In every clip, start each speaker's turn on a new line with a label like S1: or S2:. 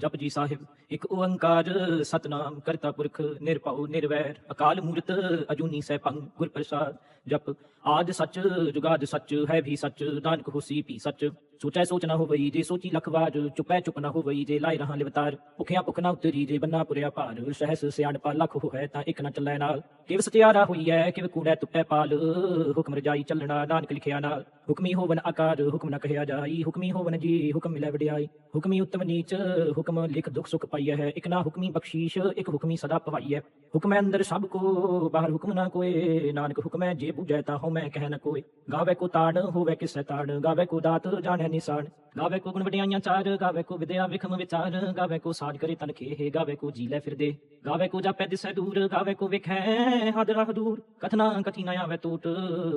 S1: ਜਪ ਜੀ ਸਾਹਿਬ, ਇੱਕ ਓੰਕਾਰ ਸਤਨਾਮ, ਕਰਤਾ ਪੁਰਖ, ਨਿਰਭਉ, ਨਿਰਵੈਰ, ਅਕਾਲ ਮੂਰਤ, ਅਜੂਨੀ ਸੈਭੰ ਗੁਰ ਪ੍ਰਸਾਦ ਜਪ। ਆਦ ਸੱਚ, ਜੁਗਾਦ ਸੱਚ, ਹੈ ਵੀ ਸੱਚ, ਨਾਨਕ ਹੋਸੀ ਵੀ ਸੱਚ। ਸੋਚੈ ਸੋਚ ਨਾ ਹੋਵਈ, ਜੇ ਸੋਚੀ ਲਖ ਵਾਰ, ਚੁਪੈ ਚੁਪ ਨਾ ਹੋਵਈ, ਜੇ ਲਾਇ ਰਹਾ ਲਿਵਤਾਰ। ਭੁਖਿਆ ਭੁਖ ਨਾ ਉਤਰੀ, ਜੇ ਬੰਨਾ ਪੁਰਿਆ ਭਾਰ, ਸਹਿਸ ਸਿਆਣਪਾ ਲਖ ਹੋਇ ਤਾਂ ਇੱਕ ਨਾ ਚੱਲੈ ਨਾਲ। ਕਿਵ ਸਤਿਆਰਾ ਹੋਈ ਹੈ ਕਿਵ ਕੂੜੈ ਤੁਪੈ ਪਾਲ, ਹੁਕਮ ਰਜਾਈ ਚੱਲਣਾ, ਨਾਨਕ ਲਿਖਿਆ ਨਾਲ। ਹੁਕਮੀ ਹੋਵਨ ਆਕਾਰ, ਹੁਕਮ ਨਾ ਕਹਿਆ ਜਾਈ, ਹੁਕਮੀ ਹੋਵਨ ਜੀ, ਹੁਕਮ ਮਿਲੈ ਵਡਿਆਈ। ਹੁਕਮੀ ਉਤਮ ਨੀਚ, ਹੁਕਮ ਲਿਖ ਦੁਖ ਸੁਖ ਪਾਈਐ ਹੈ, ਇਕ ਨਾ ਹੁਕਮੀ ਬਖਸ਼ੀਸ਼, ਇਕ ਹੁਕਮੀ ਸਦਾ ਭਵਾਈਐ ਹੁਕਮੈ ਅੰਦਰ ਸਭ ਕੋ, ਬਾਹਰ ਹੁਕਮ ਨਾ ਕੋਏ। ਨਾਨਕ ਹੁਕਮੈ ਜੇ ਬੁਝੈ ਤਾ ਹਉ ਮੈਂ ਕਹਿ ਨ ਕੋਏ। ਗਾਵੇ ਕੋ ਤਾੜ, ਹੋਵੇ ਕਿਸੈ ਤਾੜ। ਗਾਵੇ ਕੋ ਦਾਤ, ਜਾਣੈ ਨਿਸਾਨ ਗਾਵੇ ਕੋ ਗੁਣ ਵਡਿਆਈਆਂ ਚਾਰ। ਗਾਵੇ ਕੋ ਵਿਦਿਆ ਵਿਖਮ ਵਿਚਾਰ। ਗਾਵੇ ਕੋ ਸਾਜ ਕਰੇ ਤਨ ਖੇਹ ਗਾਵੇ ਕੋ ਜੀ ਲੈ ਫਿਰਦੇ। ਗਾਵੇ ਕੋ ਜਾਪੈ ਦਿਸੈ ਦੂਰ। ਗਾਵੇ ਕੋ ਵਿਖੈ ਹਦ ਰਹ ਦੂਰ। ਕਥਨਾ ਕਥੀ ਨਾ ਆਵੇ ਟੂਟ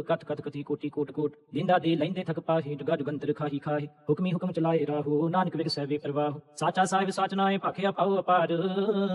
S1: ਕਥ ਕਥ ਕਥੀ ਕੋਟੀ ਕੋਟ ਕੋਟ। ਦਿੰਦਾ ਦੇ ਲੈਂਦੇ ਥਕ ਪਾਹੀ। ਜੁਗਾ ਜੁਗੰਤਰ ਖਾਹੀ ਖਾਹੀ। ਹੁਕਮੀ ਹੁਕਮ ਚਲਾਏ ਰਾਹੋ। ਨਾਨਕ ਵਿਗ ਸਹਿਵੇ ਪ੍ਰਵਾਹ ਸਾਚਾ ਸਾਹਿਬ ਸੱਚ ਨਾਏ ਭਾਖਿਆ ਪਾਉ ਅਪਾਰ।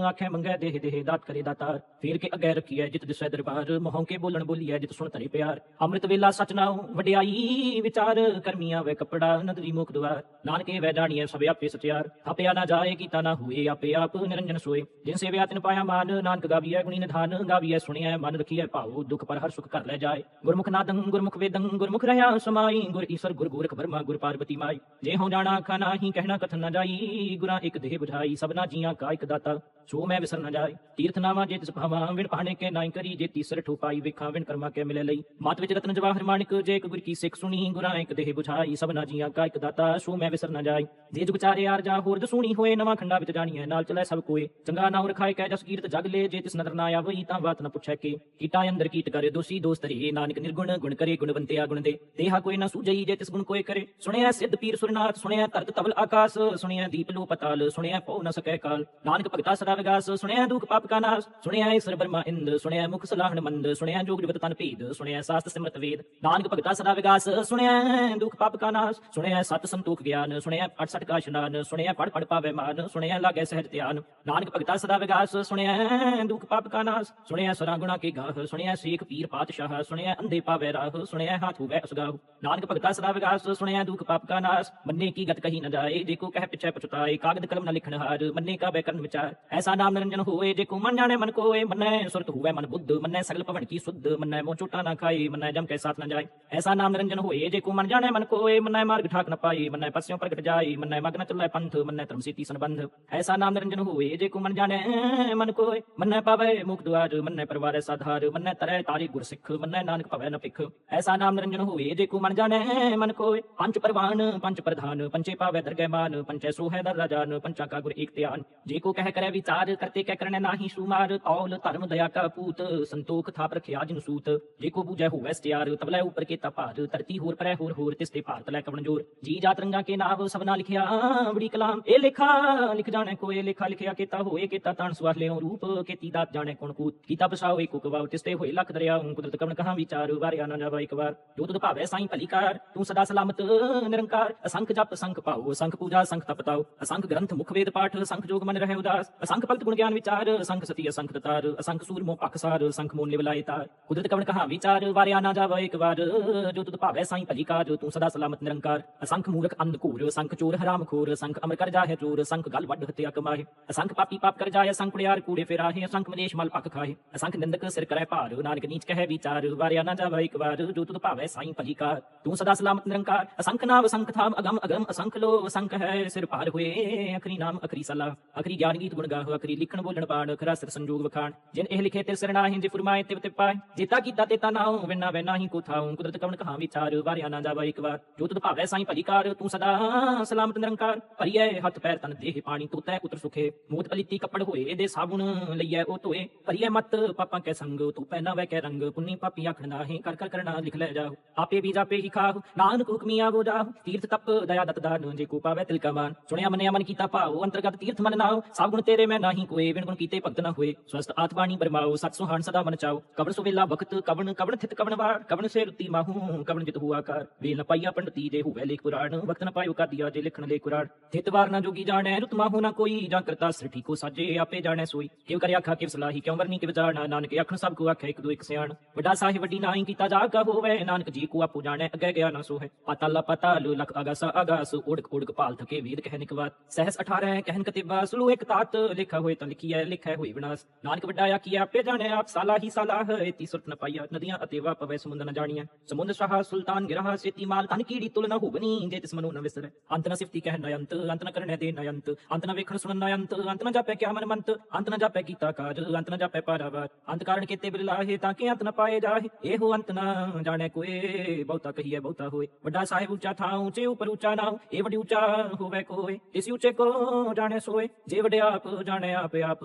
S1: ਆਖੇ ਮੰਗੈ ਦੇਹ ਦੇਹ ਦਾਤ ਕਰੇ ਦਾਤਾਰ ਫੇਰ ਕੇ ਅਗੈ ਰਖੀਐ ਜਿਤ ਦਿਸੈ ਦਰਬਾਰ। ਮੋਹੋਂ ਕੇ ਬੋਲਣ ਬੋਲੀਐ ਜਿਤ ਸੁਣ ਧਰੇ ਪਿਆਰ। ਅੰਮ੍ਰਿਤ ਵੇਲਾ ਸਚ ਨਾਉ ਵਡਿਆਈ ਵਿਚਾਰ। ਕਰਮੀਆਂ ਵੇ ਕਪੜਾ ਨਦਰੀ ਮੁਖ ਦੁਆਰ। ਨਾਨਕੇ ਵੈ ਜਾਣੀਐ ਸਭ ਆਪੇ ਸਚਿਆਰ ਆਪਿਆ ਨਾ ਜਾਏ ਕੀਤਾ ਨਾ ਹੋਏ ਆਪੇ ਆਪ ਨਿਰੰਜਨ ਸੋਏ। ਜਿਨ ਸੇਵਿਆ ਤਿਨ ਪਾਇਆ ਮਾਨ, ਨਾਨਕ ਗਾਵੀਐ ਗੁਣੀ ਨਿਧਾਨ। ਗਾਵੀਐ ਸੁਣਿਐ ਮਨ ਰਖੀਐ ਭਾਉ, ਦੁਖ ਪਰ ਹਰ ਸੁਖ ਕਰ ਲੈ ਜਾਏ। ਗੁਰਮੁਖ ਨਾਦੰ, ਗੁਰਮੁਖ ਵੇਦੰ, ਗੁਰਮੁਖ ਰਹਾ ਸਮਾਈ। ਗੁਰ ਈਸਰ, ਗੁਰ ਗੋਰਖ ਵਰਮਾ, ਗੁਰ ਪਾਰਬਤੀ ਮਾਈ। ਜੇ ਹੋ ਜਾਣਾ ਆਖਾ ਨਾਹੀ ਕਹਿਣਾ, ਕਥਨ ਨਾ ਜਾਈ। ਗੁਰਾਂ ਇੱਕ ਦੇਹ ਬੁਝਾਈ, ਸਭਨਾ ਜੀਆਂ ਕਾ ਇੱਕ ਦਾਤਾ। ਸੋ ਮੈਂ ਵਿਸਰ ਨਾ ਜਾਏ ਤੀਰਥ ਨਾਵਾ ਜੇ ਤਿਸ ਭਾਵਾਂ ਵਿਣ ਪਾਣੇ ਕੇ ਨਾਈ ਕਰੀ ਜੇ ਤੀਸਰ ਠੋਪਾਈ, ਵੇਖਾਂ ਵਿਣ ਕਰਮਾ ਕੇ ਮਿਲੇ ਲਈ। ਮਾਤ ਵਿੱਚ ਰਤਨ ਜਵਾਹਰ ਮਾਨਿਕ ਜੇ ਇੱਕ ਗੁਰ ਕੀ ਸਿੱਖ ਸੁਣੀ, ਗੁਰਾਂ ਇੱਕ ਦੇਹ ਬੁਝਾਈ, ਸਭਨਾ ਜੀਆਂ ਕਾ ਇੱਕ ਦਾਤਾ। ਸੋ ਮੈਂ ਵਿਸਰ ਨਾ ਜਾਏ, ਜੇ ਜੁਗ ਚਾਰੇ ਯਾਰ ਜਾ ਹੋਰ ਦਸੂਣੀ ਹੋਏ, ਨਵਾਂ ਖੰਡਾ ਵਿੱਚ ਜਾਣੀਐ, ਨਾਲ ਚਲੇ ਸਭ ਕੋਏ। ਚੰਗਾ ਨਾਮ ਰਖਾਏ ਕਹਿ ਜਸ ਕੀਰਤ ਜਗ ਲੇ, ਜੇ ਤਿਸ ਨਦਰ ਨਾ ਆਵਈ, ਤਾਂ ਬਾਤ ਨਾ ਪੁੱਛੈ ਕੇ। ਕੀਟਾ ਅੰਦਰ ਕੀਟ ਕਰੇ ਦੋਸੀ, ਦੋਸਤ ਰੇ ਨਾਨਕ ਨਿਰਗੁਣ, ਗੁਣ ਕਰੇ ਗੁਣਵੰਤਿਆ ਗੁਣ ਦੇ। ਦੇਹਾ ਕੋਈ ਨਾ ਸੂਝਈ, ਜੇ ਤਿਸ ਗੁਣ ਕੋਈ ਕਰੇ। ਸੁਣਿਆ ਸਿੱਧ ਪੀਰ ਸੁਰਨਾਥ ਸੁਣਿਆ ਧਰਤ ਤਵਲ ਆਕਾਸ ਸੁਣਿਆ ਦੀਪ ਲੋ ਪਤਾਲ ਸੁਣਿਆ ਪਉ ਨ ਸਕੈ ਕਾਲ। ਨਾਨਕ ਭਗਤਾ ਸਦਾ ਵਿਗਾਸ, ਸੁਣਿਆ ਦੁਖ ਪਾਪ ਕਾ ਨਾਸ। ਸੁਣਿਆ ਈਸਰ ਬਰਮਾ ਇੰਦ, ਸੁਣਿਆ ਮੁਖ ਸਲਾਹਣ ਮੰਦ, ਸੁਣਿਆ ਜੋਗ ਜੁਗਤ ਤਨ ਭੇਦ, ਸੁਣਿਆ ਸਾਸਤ ਸਿਮਰਤ ਵੇਦ। ਨਾਨਕ ਭਗਤਾ ਸਦਾ ਵਿਗਾਸ, ਸੁਣਿਆ ਦੁਖ ਪਾਪ ਕਾ ਨਾਸ। ਸੁਣਿਆ ਸਤ ਸੰਤੋਖ ਗਿਆਨ, ਸੁਣਿਆ 68 ਕਾ ਇਸ਼ਨਾਨ ਸੁਣਿਆ ਪੜ ਪੜ ਪਾਵੇ ਮਾਨ, ਸੁਣਿਆ ਲਾਗੇ ਸਹਿਜ ਧਿਆਨ। ਨਾਨਕ ਭਗਤਾ ਸਦਾ ਵਿਗਾਸ, ਸੁਣਿਆ ਦੁਖ ਪਾਪ ਕਾ ਨਾਸ। ਸੁਣਿਆ ਸਰਾ ਗੁਣਾ ਕੀ ਗਾਹ, ਸੁਣਿਆ ਸੇਖ ਪੀਰ ਪਾਤਸ਼ਾਹ, ਸੁਣਿਆ ਅੰਧੇ ਪਾਵੇ ਰਾਹ, ਸੁਣਿਆ ਹਾਥ ਹੋਵੇ ਅਸਗਾਹ ਨਾਨਕ ਭਗਤਾ ਸਦਾ ਵਿਗਾਸ, ਸੁਣਿਆ ਦੁਖ ਪਾਪ ਕਾ ਨਾਸ। ਮੰਨੇ ਕੀ ਗਤ ਕਹੀ ਨ ਜਾਏ, ਜੇ ਕੋ ਕਹਿ ਪਿਛੈ ਪਛਤਾਏ, ਕਾਗਦ ਕਲਮ ਨਾ ਲਿਖਣ ਹਾਰ, ਮੰਨੇ ਕਾ ਬੈ ਕਰਨ ਵਿਚਾਰ। ਐਸਾ ਨਾਮ ਨਿਰੰਜਨ ਹੋਏ ਜੇ ਕੋ ਮਨ ਜਾਣੇ ਮਨ ਕੋਏ, ਮੰਨੈ ਸੁਰਤ ਹੋਵੇ ਮਨ ਬੁੱਧ, ਮੰਨੈ ਸਗਲ ਭਵਨ ਕੀ ਸੁਧ, ਮੰਨੈ ਮੋ ਝੂਟਾ ਨਾ ਖਾਈ ਮੰਨੈ ਜਮ ਕੇ ਸਾਥ ਨ ਜਾਏ। ਐਸਾ ਨਾਮ ਨਿਰੰਜਨ ਹੋਏ, ਜੇ ਕੋ ਮਨ ਜਾਣੇ ਮਨ ਕੋਏ, ਮੰਨੈ ਮਾਰਗ ਠਾਕ ਨ ਪਾਏ, ਮੰਨੈ ਪਸਿਓ ਪ੍ਰਗਟ ਜਾਈ ਮੰਨੈ ਮਗਨ ਚੱਲੈ ਪੰਥ, ਮੰਨੈ ਧਰਮ ਸੀਤੀ ਸੰਬੰਧ। ਐਸਾ ਨਾਮ ਨਿਰੰਜਨ ਹੋਏ ਜੇ ਕੋ ਮਨ ਜਾਣੇ ਮਨ ਕੋਏ, ਮੰਨੈ ਪਾਵੇ ਮੁਖ ਦੁਆਰ, ਮੰਨੈ ਪਰਵਾਰੈ ਸਾਧਾਰ, ਮੰਨੈ ਤਰੈ ਤਾਰੀ ਗੁਰ ਸਿੱਖ ਮੰਨੈ ਨਾਨਕ ਭਵੈ ਨ ਭਿਖ। ਐਸਾ ਨਾਮ ਨਿਰੰਜਨ ਹੋਏ ਜੇ ਕੋ ਮਨ ਜਾਣੇ ਮਨ ਕੋਏ ਪੰਜ ਪਰਵਾਨ ਪੰਜ ਪ੍ਰਧਾਨ, ਪੰਚੇ ਪਾਵੇ ਦਰਗਹਿ ਮਾਨ ਪੰਚੈ ਸੋਹੈ ਦਰ ਰਾਜਾਨ ਪੰਚਾ ਕਾ ਗੁਰ ਏਕ ਧਿਆਨ ਜੇ ਕੋ ਕਹਿ ਕਰੈ ਵਿਚਾਰ ਕਰਤੇ ਕਹਿ ਕਰਨੇ ਨਾਹੀ ਸੁਮਾਰ ਤੌਲ ਧਰਮ ਦਇਆ ਕਾ ਪੂਤ ਸੰਤੋਖ ਥਾਪ ਰਖਿਆ ਜਿਨ ਸੂਤ ਜੇ ਕੋ ਬੂਝੈ ਹੋਵੈ ਸਤਿਆਰ ਤਬਲੇ ਉਪਰ ਕੇ ਭਾਰ ਹੋਰ ਪਰੈ ਹੋਰ ਹੋਰ ਤਿਸਤੇ ਭਾਰਤ ਲੈ ਕਵਣ ਜੋਰ ਜੀ ਜਾਤ ਰੰਗਾ ਕੇ ਨਾਮ ਸਭਨਾ ਲਿਖਿਆ ਬੜੀ ਕਲਾਮ ਇਹ ਲਿਖਾ ਲਿਖ ਜਾਣੈ ਕੋਏ ਲੇਖਾ ਲਿਖਿਆ ਕੀਤਾ ਹੋਏ ਕੀਤਾ ਤਾਣ ਸਵਾਸ ਲਿਓ ਰੂਪ ਕੀਤੀ ਦਾਤ ਜਾਣੈ ਕੋਣ ਕੂਤ ਕੀਤਾ ਬਸਾਓ ਏਕੋ ਕਵਾਉ ਤਿਸਤੇ ਹੋਏ ਲੱਖ ਦਰਿਆ ਕੁਦਰਤ ਕਵਣ ਕਹਾ ਵਿਚਾਰ ਵਾਰਿਆ ਨਾ ਜਾਵਾ ਇੱਕ ਵਾਰ ਜੋ ਤੁਧ ਭਾਵੈ ਸਾਈਂ ਭਲੀ ਕਾਰ ਤੂੰ ਸਦਾ ਸਲਾਮਤ ਨਿਰੰਕਾਰ ਅਸੰਖ ਜਪ ਸੰਖ ਪਾਉ ਅਸੰਖ ਪੂਜਾ ਸੰਖ ਤਪ ਤਾਉ ਅਸੰਖ ਗ੍ਰੰਥ ਮੁਖ ਵੇਦ ਪਾਠ ਅਸੰਖ ਜੋਗ ਮਨ ਰਹੇ ਉਦਾਸ ਅਸੰਖ ਪਲਤ ਗੁਣ ਗਿਆਨ ਵਿਚਾਰ, ਅਸੰਖ ਸਤੀ ਅਸੰਖ ਦਤਾਰ ਅਸੰਖ ਸੂਰ ਮੋਹ ਪਖਸਾਰ ਅਸੰਖ ਮੋਨ ਨਿਵਲਾਏ ਤਾਰ। ਕੁਦਰਤ ਕਵਣ ਕਹਾ ਵਿਚਾਰ, ਵਾਰਿਆ ਨਾ ਜਾਵਾ ਇੱਕ ਵਾਰ। ਜੋ ਤੁਧ ਭਾਵੈ ਸਾਈਂ ਭਲੀ ਕਾਰ, ਤੂੰ ਸਦਾ ਸਲਾਮਤ ਨਿਰੰਕਾਰ। ਅਸੰਖ ਮੂਰਖ ਅੰਧ ਘੂਰ, ਅਸੰਖ ਚੋਰ ਹਰਾਮ ਖੋਰ, ਅਸੰਖ ਅਮਰ ਕਰ ਜਾਹੇ ਚੋਰ, ਅਸੰਖ ਗਲ ਵੱਡ ਹਤਿਆ ਕਮਾਏ ਅਸੰਖ ਪਾਪੀ ਪਾਪ ਕਰ ਜਾਏ ਅਸੰਖ ਕੁੜਿਆਰ ਕੂੜੇ ਫੇਰਾਹੇ, ਅਸੰਖ ਮਲੇਸ਼ ਮਲ ਪੱਕ ਖਾਏ ਅਸੰਖ ਨਿੰਦਕ ਸਿਰ ਕਰੈ ਭਾਰ, ਨਾਨਕ ਨੀਚ ਕਹੈ ਵਿਚਾਰ, ਵਾਰਿਆ ਨਾ ਜਾਵਾ ਇੱਕ ਵਾਰ। ਜੋ ਤੁਧ ਭਾਵੈ ਸਾਈ ਭਲੀ ਕਾਰ, ਤੂੰ ਸਦਾ ਸਲਾਮਤ ਨਿਰੰਕਾਰ। ਅਸੰਖ ਨਾਮ, ਅਸੰਖ ਥਾਮ, ਅਗਮ ਅਗਮ, ਅਸੰਖ ਲੋ ਅਸੰਖ ਹੈ ਸਿਰ ਭਾਰ ਹੋਏ। ਅਖਰੀ ਨਾਮ, ਅਖਰੀ ਸਲਾ, ਅਖਰੀ ਗਿਆਨ ਗੀਤ ਗੁਣ ਗਾਹ, ਅਖਰੀ ਲਿਖਣ ਬੋਲਣ ਪਾਣ ਅਖਰਾ ਸਿਰ ਸੰਜੋਗ ਵਖਾਣ। ਜਿਨ ਇਹ ਲਿਖੇ ਤੇ ਸਿਰ ਜੇ ਫਰਮਾਏ ਤੇ ਤੇ ਪਾਏ। ਜੇਤਾ ਕੀਤਾ ਤੇ ਤਾ ਨਾਉ ਵਿਨਾ ਵੈ ਨਾਹੀਂ ਕੋ ਥਾਉ। ਕੁਦਰਤ ਕਵਣ ਕਹਾ ਵਿਚਾਰ, ਵਾਰਿਆ ਨਾ ਜਾਵਾ ਇੱਕ ਵਾਰ। ਜੋ ਤੁਧ ਭਾਵੈ ਸਾਈਂ ਭਲੀ ਕਾਰ, ਤੂੰ ਸਦਾ ਸਲਾਮਤ ਨਿਰੰਕਾਰ। ਭਰੀਐ ਹੱਥ ਪੈਰ ਤਨ ਦੇਹ ਪਾਣੀ, ਤੋਤੈ ਪੁੱਤਰ ਸੁਖੇ। ਮੂਤ ਪਲੀਤੀ ਕੱਪੜ ਹੋਏ ਦੇ ਸਾਬੁਨ ਲਈਐ ਉਹ ਧੋਏ। ਭਰੀਐ ਮਤ, ਪਾਪਾਂ ਕੈ ਸੰਗ ਤੂੰ ਪਹਿਨਾ ਵੈ ਕੈ ਰੰਗ। ਪੁੰਨੀ ਪਾਪੀ ਆਖਣ ਨਾਹੀਂ, ਕਰ ਕਰ ਕਰਨਾ ਲਿਖ ਲੈ ਜਾਓ ਆਪੇ ਵੀ ਜਾਪੇ ਹੀ ਖਾਹ, ਨਾਨਕ ਹੁਕਮੀ ਆਵੋ ਜਾ ਤੀਰਥ ਤਪ ਦਇਆ ਦਤ ਦਾਨ ਜੇ ਕੋ ਪਾਵੇ ਤਿਲ ਕਾ ਸੁਣਿਆ ਮੰਨਿਆ ਮਨ ਕੀਤਾ ਭਾਉ ਅੰਤਰਗਤ ਤੀਰਥ ਮਨ ਨਾਉ, ਸਭ ਗੁਣ ਤੇਰੇ ਮੈਂ ਨਾਹੀ ਕੋਏ ਵਿਣ ਗੁਣ ਕੀਤੇ ਭਗਤ ਨਾ ਹੋਏ। ਸਵਸਤ ਆਤਮਾਣੀ ਬਰਮਾਓ ਸਤ ਸੁਹਾਣ ਸਦਾ ਮਨ ਚਾਓ ਕਬਰ ਸੁਵੇਲਾ ਵਕਤ ਕਵਣ ਕਵਣ ਥਿਤ ਕਵਣ ਵਾਰ, ਕਵਣ ਸੇ ਰੁਤੀ ਮਾਹੂ, ਕਵਣ ਜਿਤ ਹੁਆ ਕਰ ਵੇਲ ਨ ਪਾਈਆ ਪੰਡਤੀ ਦੇ ਹੋਵੇ ਲੇਖ ਪੁਰਾਣ ਵਕਤ ਨ ਪਾਇਓ ਕਾਦੀਆ ਜੇ ਲਿਖਣ ਦੇ ਕੁਰਾੜ ਥਿਤ ਵਾਰ ਨਾ ਜੋਗੀ ਜਾਣੈ ਰੁਤਮਾ ਹੋਣਾ ਕੋਈ, ਜਾਂ ਕਰਤਾ ਸ੍ਰਿ ਠੀਕੋ ਸਾਜੇ, ਆਪੇ ਜਾਣੈ ਸੋਈ। ਕਿਉ ਕਰਿਆ ਆਖਾ, ਕਿਵ ਸਲਾਹੀ, ਕਿਉ ਵਰਨੀ ਕਿਵ ਜਾਣਾ, ਨਾਨਕ ਆਖਣ ਸਭ ਕੋ ਆਖੇ, ਇੱਕ ਦੋ ਇੱਕ ਸਿਆਣ। ਵੱਡਾ ਸਾਹਿਬ, ਵੱਡੀ ਨਾਹੀ ਕੀਤਾ ਜਾ ਕਾ ਹੋਵੇ, ਨਾਨਕ ਜੀ ਕੋ ਆਪੋ ਜਾਣੈ ਅੱਗੇ ਗਿਆ ਨਾ ਸੋਹਿ। ਪਤਾ ਲਾ ਪਾਤਾਲਾ ਪਾਤਾਲ, ਲਖ ਆਗਾਸਾ ਆਗਾਸ ਉੜਕ ਉੜਕ ਪਾਲ ਥਕੇ ਵੇਦ ਕਹਿ ਸਹਿ ਸਹਿਸ 18 ਕਹਿਨ ਕਤਿਬਾ ਸੁਲੂ ਇੱਕ ਤਾਤ, ਲਿਖਾ ਹੋਏ ਤਾਂ ਲਿਖੀਐ, ਲਿਖੈ ਹੋਈ ਵਿਨਾਸ਼। ਨਾਨਕ ਵੱਡਾ ਆਖੀਐ, ਆਪੇ ਜਾਣੈ, ਆਪ ਸਾਲਾ ਹੀ ਸਾਲਾ ਹੈ ਤੀ ਸੁਰਤ ਨ ਪਾਈਆ ਨਦੀਆਂ ਅਤੇ ਵਾ ਪਵੈ ਸਮੁੰਦ ਨ ਜਾਣੀਐ। ਸਮੁੰਦ ਸ਼ਾਹ, ਸੁਲਤਾਨ ਗਿਰਹਾ ਸੇਤੀ ਮਾਲ ਤਨ ਕੀੜੀ ਤੁਲ ਹੋਵਨੀ, ਜੇ ਤਿਸ ਮਨੁ ਨ ਵਿਸਰੈ। ਅੰਤ ਨ ਸਿਫਤੀ ਕਹਿ ਨਯੰਤ, ਅੰਤ ਨ ਕਰਨੈ ਦੇ ਨਯੰਤ, ਅੰਤ ਨ ਵੇਖਣ ਸੁਣਨ ਨਯੰਤ, ਅੰਤ ਨ ਜਾਪੈ ਕਿਆ ਮਨ ਮੰਤ, ਅੰਤ ਨ ਜਾਪੈ ਕੀਤਾ ਕਾਜ, ਅੰਤ ਨ ਜਾਪੈ ਪਾਰਾਵਾਰ। ਅੰਤ ਕਾਰਨ ਕੀਤੇ ਬਿਰਲਾਹੇ ਤਾਂ ਕਿ ਅੰਤ ਨ ਪਾਏ ਜਾਹੇ? ਇਹੋ ਅੰਤ ਨ ਜਾਣੈ ਕੋਏ, ਬਹੁਤਾ ਕਹੀਏ ਬਹੁਤਾ ਹੋਏ। ਵੱਡਾ ਸਾਹਿਬ ਉੱਚਾ ਥਾਂ, ਉੱਚੇ ਉਪਰ ਉੱਚਾ ਨਾ ਇਹ ਵੱਡੀ ਉੱਚਾ ਹੋਵੇ ਕੋਏ। ਇਸ ਉੱਚੇ ਕੋ ਜਾਣੈ ਸੋਏ, ਜੇ ਵਡਿਆ ਆਪ ਜਾਣੇ ਆਪ ਆਪ।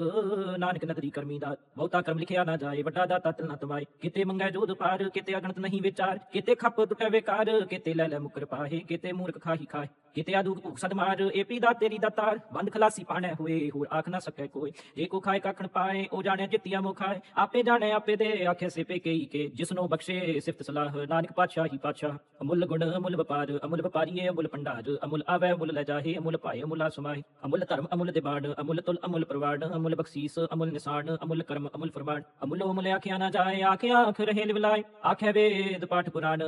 S1: ਨਾਨਕ ਨਦਰੀ ਕਰਮੀ ਦਾ, ਬਹੁਤਾ ਕਰਮ ਲਿਖਿਆ ਨਾ ਜਾਏ, ਵੱਡਾ ਦਾ ਤਤ ਨਾ ਤਮਾਏ ਕਿਤੇ ਮੰਗੈ ਜੋਦ ਪਾਰ, ਕਿਤੇ ਅਗਣਤ ਨਹੀਂ ਵਿਚਾਰ। ਕਿਤੇ ਖੱਪ ਟੁਟੈ ਵਿਕਾਰ, ਕਿਤੇ ਲੈ ਲੈ ਮੁਕਰ ਪਾਹੇ, ਕਿਤੇ ਮੂਰਖ ਖਾਹੀ ਖਾਏ। ਕਿਤੇ ਆਦੂਕ ਭੂਖ ਸਦਮਾਰ ਏਪੀ ਦਾ ਤੇਰੀ ਦਾਤਾਰ ਬੰਦ ਖਲਾਸੀ ਪਾਣੈ ਹੋਏ, ਹੋਰ ਆਖ ਨਾ ਸਕੈ ਕੋਈ। ਜੇ ਕੋ ਖਾਏ ਕਾਖਣ ਪਾਏ, ਉਹ ਜਾਣੈ ਜਿੱਤੀਆਂ ਮੋਖਾਏ ਆਪੇ ਜਾਣੇ ਆਪੇ ਦੇ, ਆਖੇ ਸਿਪੇ ਕਈ ਕੇ। ਜਿਸਨੋ ਬਖਸ਼ੇ ਸਿਫਤ ਸਲਾਹ, ਨਾਨਕ ਪਾਤਸ਼ਾਹ ਹੀ ਪਾਤਸ਼ਾਹ। ਅਮੁੱਲ ਗੁਣ, ਅਮੁੱਲ ਵਪਾਰ, ਅਮੁੱਲ ਵਪਾਰੀਏ, ਅਮੁੱਲ ਪੰਡਾਰ ਅਮੁੱਲ ਆਵੈ, ਅਮੁੱਲ ਲੈ ਜਾਹੇ, ਅਮੁੱਲ ਭਾਏ ਅਮੁੱਲਾ ਸਮਾਏ ਅਮੁੱਲ ਧਰਮ, ਅਮੁੱਲ ਦਿਬਾੜ ਅਮੁੱਲ ਤੁਲ, ਅਮੁੱਲ ਪ੍ਰਵਾੜ ਅਮੁੱਲ ਬਖਸ਼ੀਸ, ਅਮੁੱਲ ਨਿਸਾਨ, ਅਮੁੱਲ ਕਰਮ, ਅਮੁੱਲ ਫਰਮਾਨ। ਅਮੁੱਲ ਅਮੁੱਲ ਆਖਿਆ ਨਾ ਜਾਏ, ਆਖੇ ਆਖ ਰਹੇ ਲਿਵਲਾਏ। ਆਖੇ ਵੇਦ ਪਾਠ ਪੁਰਾਣ,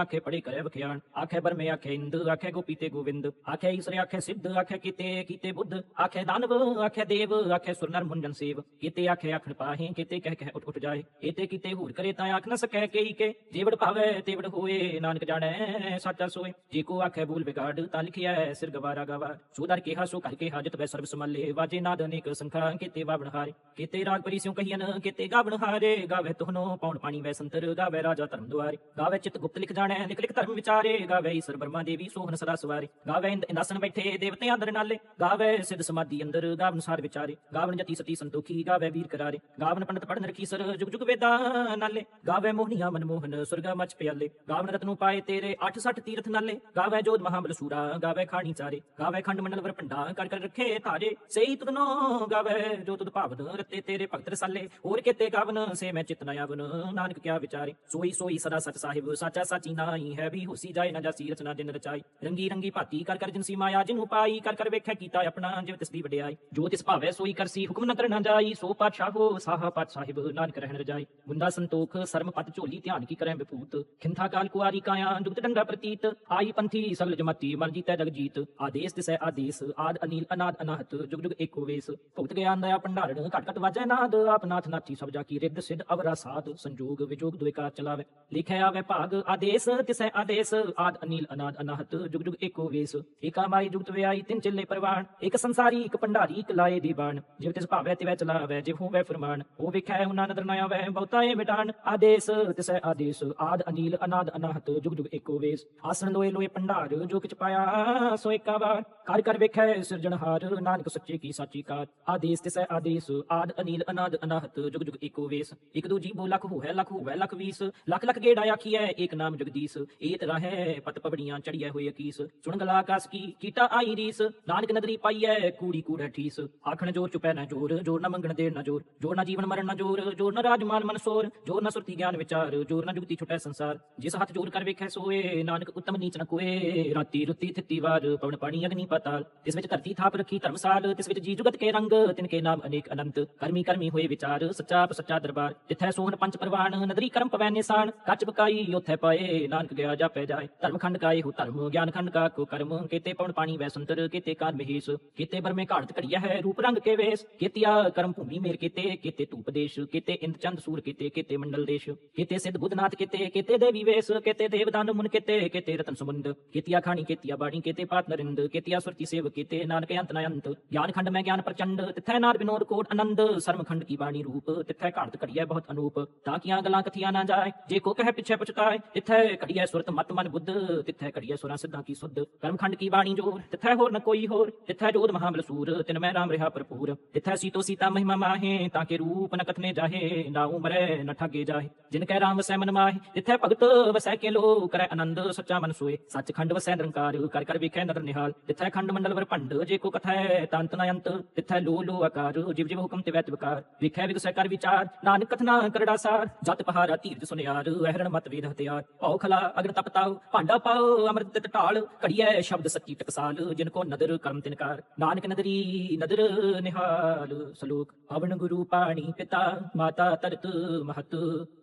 S1: ਆਖੇ ਪੜੇ ਕਰੇ ਵਖਿਆਣ। ਆਖੇ ਬਰਮੇ, ਆਖੇ ਇੰਦ, ਆਖੇ ਗੋਪੀ ਤੇ ਗੋਵਿੰਦ। ਆਖੇ ਈਸਰੇ, ਆਖੇ ਸਿੱਧ, ਆਖੇ ਕੀਤੇ ਕੀਤੇ ਬੁੱਧ। ਆਖੇ ਦਾਨਵ, ਆਖੇ ਦੇਵ, ਆਖੇ ਸੁਰਨਰ ਮੁੰਡਨ ਸੇਵ। ਕੀਤੇ ਆਖੇ ਆਖਣ ਪਾਹੇ, ਕੀਤੇ ਕਹਿ ਕਹਿ ਉੱਠ ਉੱਠ ਜਾਏ। ਕੀਤੇ ਕੀਤੇ ਹੂਰ ਕਰੇ ਤਾਂ ਆਖ ਨਾ ਸਕੈ ਕਈ ਕੇ। ਜੀਵੜ ਭਾਵੇ, ਤੇਵੜ ਹੋਏ, ਨਾਨਕ ਜਾਣੈ, ਸਾਚਾ ਸੋਏ। ਜੇ ਕੋ ਆਖੇ ਬੂਲ ਵਿਗਾੜ, ਤਾਂ ਲਿਖਿਆ ਸਿਰ ਗਵਾਰਾ ਗਵਾ ਸੋਦਰ ਕਿਹਾ ਸੋ ਕਰ ਕੇ ਹਾਜਤ ਵੈ ਸਰਬ ਸਮਾਲੇ ਵਾਜੇ ਨਾਦ ਅਨੇਕ ਸੰਖਾ, ਕੀਤੇ ਵਾਵਣ ਹਾਰੇ, ਕੀਤੇ ਰਾਗ ਪਰੀ ਸਿਉ ਕਹੀਨ ਕੀਤੇ ਗਾਵਣ ਹਾਰੇ। ਗਾਵੇ ਤੁਹਨੋ ਪੌਣ ਪਾਣੀ ਵੈ ਸੰਤਰ, ਗਾਵੇ ਰਾਜਾ ਧਰਮ ਦੁਆਰੇ। ਗਾਵੇ ਚਿਤ ਗੁਪਤ ਲਿਖ ਜਾਣੈ, ਲਿਖ ਲਿਖ ਧਰਮ ਵਿਚਾਰੇ। ਗਾਵੇ ਈਸਰ ਬਰਮਾ ਦੇਵੀ ਸੋਹਣ ਸਦਾ ਸਵਾਰੇ। ਗਾਵੇ ਇੰਦ ਇੰਦਾਸਨ ਬੈਠੇ, ਦੇਵਤੇ ਅੰਦਰ ਨਾਲੇ। ਗਾਵੇ ਸਿੱਧ ਸਮਾਧੀ ਅੰਦਰ ਗਾਵਨ ਸਾਰ ਵਿਚਾਰੇ। ਗਾਵਨ ਜਤੀ ਸਤੀ ਸੰਤੋਖੀ, ਗਾਵੇ ਵੀਰ ਕਰਾਰੇ। ਗਾਵਨ ਪੰਡਤ ਪੜਨ ਰਖੀ ਸਰ, ਜੁਗ ਜੁਗ ਵੇਦਾ ਨਾਲੇ। ਗਾਵੇ ਮੋਹਨੀਆ ਮਨਮੋਹਨ ਸੁਰਗਾ ਮਚ ਪਿਆਲੇ। ਗਾਵਨ ਰਤਨੂ ਪਾਏ ਤੇਰੇ 68 ਤੀਰਥ ਨਾਲੇ। ਗਾਵੇ ਜੋਧ ਮਹਾਬਲਸੂਰਾ, ਗਾਵੇ ਖਾਣੀ ਚਾਰੇ। ਗਾਵੇ ਖੰਡ ਮੰਡਲ ਵਰ ਭੰਡਾ ਕਰ ਕਰ ਰੱਖੇ ਤਾਰੇ ਸਈ ਤੁਧਨੋ ਗਾਵੇ, ਜੋ ਤੁਧ ਭਾਵਨ ਰਤੇ ਤੇਰੇ ਭਗਤ ਰਸਾਲੇ। ਹੋਰ ਕਿਤੇ ਗਾਵਨ, ਸੇ ਮੈਂ ਚਿਤ ਆਵਨ। ਨਾਨਕ ਕਿਆ ਵਿਚਾਰੇ, ਸੋਈ ਸੋਈ ਸਦਾ ਸਚ ਸਾਹਿਬ, ਸਾਚਾ ਸਾਚੀ ਨਾਹੀ ਹੈ ਵੀ ਹੁਸੀ ਜਾਏ, ਨਾ ਜਾਸੀ ਰਚਨਾ ਜਿਨ ਰਚਾਈ। ਰੰਗੀ ਰੰਗੀ ਭਾਤੀ ਕਰ ਕਰ ਜਿਨਸੀ ਮਾਇਆ ਜਿਨੂ ਪਾਈ, ਕਰ ਕਰ ਵੇਖਿਆ ਕੀਤਾ ਆਪਣਾ, ਜਿਵ ਤਿਸ ਦੀ ਵਡਿਆਈ। ਜੋ ਤਿਸ ਭਾਵੇ, ਸੋਈ ਕਰਸੀ ਹੁਕਮ ਨ ਕਰਨਾ ਜਾਈ। ਸੋ ਪਾਤਸ਼ਾਹੋ ਸਾਹਾ ਪਾਤ ਸਾਹਿਬ, ਨਾਨਕ ਰਹਿਣ ਰਜਾਈ। ਮੁੰਦਾ ਸੰਤੋਖ, ਸਰਮ ਪਤ ਝੋਲੀ, ਧਿਆਨ ਕੀ ਕਰੈ ਵਿਪੂਤ। ਖਿੰਥਾ ਕਾਲ ਕੁਆਰੀ ਕਾਇਆ ਜੁਗਤ ਡੰਗਾ ਪ੍ਰਤੀਤ। ਆਈ ਪੰਥੀ, ਸਗਲ ਜਮਾਤੀ, ਮਰ ਜੀਤੈ ਜਗ ਜੀਤ ਆਦੇਸ ਤਿਸੈ ਆਦੇਸ ਆਦ ਅਨੀਲ ਅਨਾਦ ਅਨਾਹਤ, ਜੁਗ ਜੁਗ ਏਕੋ ਵੇਸ, ਭੁਗਤ ਗਿਆ ਦਇਆ ਭੰਡਾਰਣ, ਘਟ ਘਟ ਵਾਜੈ ਨਾਦ, ਆਪ ਨਾਥੀ ਸਭ ਜਾ ਕੀ ਰਿੱਧ ਸਿੱਧ ਅਵਰਾ ਸਾਧ, ਸੰਜੋਗ ਵਿਜੋਗ ਦੁਇਕਾਰ ਚਲਾਵੇ ਲਿਖਿਆ ਆਵੇ ਭਾਗ ਆਦੇਸ, ਤਿਸੈ ਆਦੇਸ, ਆਦ ਅਨੀਲ ਅਨਾਦ ਅਨਾਹਤ, ਜੁਗ ਜੁਗ ਏਕੋ ਵੇਸ, ਏਕਾ ਮਾਈ ਜੁਗਤ ਵਿਆਈ ਤਿੰਨ ਚੱਲੇ ਪਰਵਾਨ ਇੱਕ ਸੰਸਾਰੀ ਇੱਕ ਭੰਡਾਰੀ ਇੱਕ ਲਾਏ ਦੀ ਬਾਣ, ਜਿਵ ਤਿਸ ਭਾਵੇ ਤਿਵੈ ਚਲਾਵੇ, ਜਿਵ ਹੋਵੇ ਫਰਮਾਨ ਉਹ ਵਿਖੈ ਉਹਨਾਂ ਨਦਰ ਨਾ ਆਵੇ, ਬਹੁਤਾ ਏ ਮਿਟਾਨ ਆਦੇਸ, ਤਿਸੈ ਆਦੇਸ, ਆਦ ਅਨੀਲ ਅਨਾਦ ਅਨਾਹਤ, ਜੁਗ ਜੁਗ ਏਕੋ ਵੇਸ, ਆਸਣ ਲੋਏ ਲੋਏ ਭੰਡਾਰ, ਜੋ ਕਿਛ ਪਾਇਆ ਸੋ ਏਕਾ ਵਾਰ ਕਰ ਕਰ ਵੇਖੈ ਸਿਰਜਣਹਾਰ ਨਾਨਕ ਸੱਚੇ ਕੀ ਸਾਚੀ ਕਾਰ ਆਦੇਸ ਤਿਸੈ ਆਦੇਸ, ਆਦ ਅਨੀਲ ਅਨਾਦ ਅਨਾਹਤ, ਜੁਗ ਜੁਗ ਏਕੋ ਵੇਸ। ਇੱਕ ਦੂ ਜੀਵੋ ਲੱਖ ਹੋਇ ਲੱਖ ਹੋਇ ਲੱਖ ਵੀਸ। ਲੱਖ ਲੱਖ ਗੇੜਾ ਆਖੀਐ, ਏਕ ਨਾਮ ਜਗਦੀਸ਼। ਏਤ ਰਹੈ, ਪਤ ਪਵੜੀਆਂ ਚੜੀਐ ਹੋਏ ਅਕੀਸ। ਸੁਣ ਗਲਾ ਕੀ, ਕੀਟਾ ਆਈ ਰੀਸ। ਨਾਨਕ ਨਦਰੀ ਪਾਈਐ, ਕੂੜੀ ਕੂੜੈ ਠੀਸ। ਆਖਣ ਜੋਰ ਚੁਪੈ ਨਾ ਜੋਰ ਜੋਰ ਨਾ ਮੰਗਣ ਦੇਰ ਨਾ ਜੋਰ। ਜੋਰ ਨਾ ਜੀਵਨ ਮਰਨ ਨਾ ਜੋਰ ਜੋਰ ਨਾ ਰਾਜਮਾਨ ਮਨਸੋਰ ਜੋਰ ਨਾ ਸੁਰਤੀ ਗਿਆਨ ਵਿਚਾਰ, ਜੋਰ ਨਾ ਜੁਗਤੀ ਛੁਟੈ ਸੰਸਾਰ। ਜਿਸ ਹੱਥ ਜੋਰ ਕਰ ਵੇਖੈ ਸੋਏ, ਨਾਨਕ ਉਤਮ ਨੀਚ ਨ ਕੋਏ। ਰਾਤੀ ਰੁੱਤੀ ਥਿੱਤੀ ਵਾਰ, ਪਵਨ ਪਾਣੀ ਅਗਨੀ ਪਾਤਾਲ। ਤਿਸ ਵਿੱਚ ਧਰਤੀ ਥਾਪ ਰੱਖੀ ਧਰਮਸਾਲ, ਤਿਸ ਵਿੱਚ ਜੀ ਜੁਗਤ ਕੇ ਰੰਗ, ਤਿਨ ਕੇ ਨਾਮ ਅਨੇਕ ਅਨੰਤ, ਕਰਮੀ ਕਰਮੀ ਹੋਏ ਵਿਚਾਰ, ਸੱਚਾ ਸੱਚਾ ਦਰਬਾਰ ਤਿਥੈ ਸੋਹਣ ਪੰਚ ਪ੍ਰਵਾਨ, ਨਦਰੀ ਕਰਮ ਪਵੈ ਨਿਸਾਨ, ਕੱਚ ਬਕਾਈ ਉਥੈ ਪਾਏ, ਨਾਨਕ ਗਿਆ ਜਾਪੈ ਜਾਏ, ਧਰਮ ਖੰਡ ਕਾਏ ਹੋ ਧਰਮ, ਗਿਆਨ ਖੰਡ ਕਾ ਕੋ ਕਰਮ, ਕੀਤੇ ਪਵਨ ਪਾਣੀ ਵੈ ਸੰਤਰ ਕੀਤੇ ਕਾਰ ਮਹੇਸ਼, ਕੀਤੇ ਬਰਮੇ ਘਾੜਤ ਘੜੀਆ ਹੈ, ਰੂਪ ਰੰਗ ਕੇ ਵੇਸ, ਕੀਤਿਆ ਕਰਮ ਭੂਮੀ ਮੇਰ ਕੀਤੇ ਕੀਤੇ ਧੂਪ ਦੇਸ਼, ਕੀਤੇ ਇੰਦ ਚੰਦ ਸੂਰ ਕੀਤੇ ਕੀਤੇ ਮੰਡਲ ਦੇਸ਼, ਕੀਤੇ ਸਿੱਧ ਬੁੱਧਨਾਥ ਕੀਤੇ ਕੀਤੇ ਦੇਵੀ ਵੇਸ, ਕੀਤੇ ਦੇਵਦਾਨ ਮੁਨ ਕੀਤੇ ਕੀਤੇ ਰਤਨ ਸਮੁੰਦ, ਕੀਤਿਆ ਖਾਣੀ, ਕੀਤਿਆ ਬਾਣੀ, ਕੀਤੇ ਪਾਤ ਨਰਿੰਦ, ਕੀਤਿਆ ਸੁਰਤੀ ਸੇਵ ਕੀਤੇ ਨਾਨਕ ਅੰਤ ਨ ਅੰਤ। ਗਿਆਨ ਖੰਡ ਮੈਂ ਗਿਆਨ ਪ੍ਰਚੰਡ, ਤਿਥੈ ਨਾਦ ਵਿਨੋਦ ਕੋਟ ਆਨੰਦ। ਸਰਮ ਖੰਡ ਕੀ ਬਾਣੀ ਰੂਪ, ਤਿਥੈ ਘਾੜਤ ਘੜੀਐ ਬਹੁਤ ਅਨੂਪ। ਤਾਂ ਕੀਆਂ ਗੱਲਾਂ ਕਥੀਆਂ ਨਾ ਜਾਏ, ਜੇ ਕੋ ਕਹੇ ਪਿਛੇ ਪਛਤਾਏ ਤਿਥੈ ਘੜੀਐ ਸੁਰਤ ਮਤ ਮਨ ਬੁੱਧ, ਤਿਥੈ ਘੜੀਐ ਸੁਰਾਂ ਸਿੱਧਾਂ ਕੀ ਸੁਧ। ਕਰਮ ਖੰਡ ਕੀ ਬਾਣੀ ਜੋਰ, ਤਿਥੈ ਹੋਰ ਨ ਕੋਈ ਹੋਰ, ਤਿਥੈ ਜੋਧ ਮਹਾਬਲਸੂਰ ਤਿਨ ਮੈਂ ਰਾਮ ਰਿਹਾ ਭਰਪੂਰ। ਤਿਥੈ ਸੀਤੋ ਸੀਤਾ ਮਹਿਮਾ ਮਾਹੇ, ਤਾਂ ਕੇ ਰੂਪ ਨ ਕਥਨੇ ਜਾਹੇ, ਨਾ ਉਮਰੈ ਨ ਠਗੇ ਜਾਹੇ। ਜਿਨ ਕੈ ਰਾਮ ਵਸੈ ਮਨ ਮਾਹੇ, ਤਿਥੈ ਭਗਤ ਵਸੈ ਕੇ ਲੋ ਕਰੈ ਆਨੰਦ ਸੱਚਾ ਮਨ ਸੋਏ। ਸੱਚ ਖੰਡ ਵਸੈ ਨਿਰੰਕਾਰ, ਕਰ ਕਰ ਵੇਖੈ ਨਦਰ ਨਿਹਾਲ। ਤਿਥੈ ਖੰਡ ਮੰਡਲ ਵਰ ਭੰਡ, ਜੇ ਕੋ ਕਥੈ ਤੰਤ ਨ ਅੰਤ, ਤਿਥੈ ਲੋ ਲੋ ਆਕਾਰ, ਜਿਵ ਜਿਵ ਹੁਕਮ ਤੇ ਵੈਤ ਵਿਕਾਰ। ਵੇਖੈ ਵਿਗਸੈ ਕਰ ਵਿਚਾਰ, ਨਾਨਕ ਕਥਨਾ ਕਰੜਾ ਸਾਰ। ਜਤ ਪਹਾਰਾ ਧੀਰਜ ਸੁਨਿਆਰ ਵਹਿਰਣ ਮਤ ਵੇਦ ਹਤਿਆਰ ਭਉ ਖਲਾ ਅਗਰ ਤਪਤਾਉ ਭਾਂਡਾ ਪਾਉ ਅੰਮ੍ਰਿਤ ਤਿਤ ਢਾਲ। ਘੜੀਐ ਸ਼ਬਦ ਸੱਚੀ ਟਕਸਾਲ, ਜਿਨ ਕੋ ਨਦਰ ਕਰਮ ਤਿਨਕਾਰ ਨਾਨਕ ਨਦਰੀ ਨਦਰ ਨਿਹਾਲ, ਸਲੋਕ, ਪਵਨ ਗੁਰੂ ਪਾਣੀ ਪਿਤਾ, ਮਾਤਾ ਤਰਤ ਮਹਤ।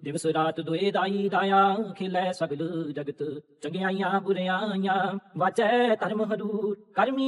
S1: ਦਿਵਸ ਰਾਤ ਦੁਏ ਦਾਈ ਦਾਇਆ, ਖਿਲੇ ਸਗਲ ਜਗਤ। ਚੰਗਿਆਈਆਂ ਬੁਰਿਆਈਆਂ, ਵਾਚੈ ਧਰਮ ਹਦੂਰ ਕਰਮੀ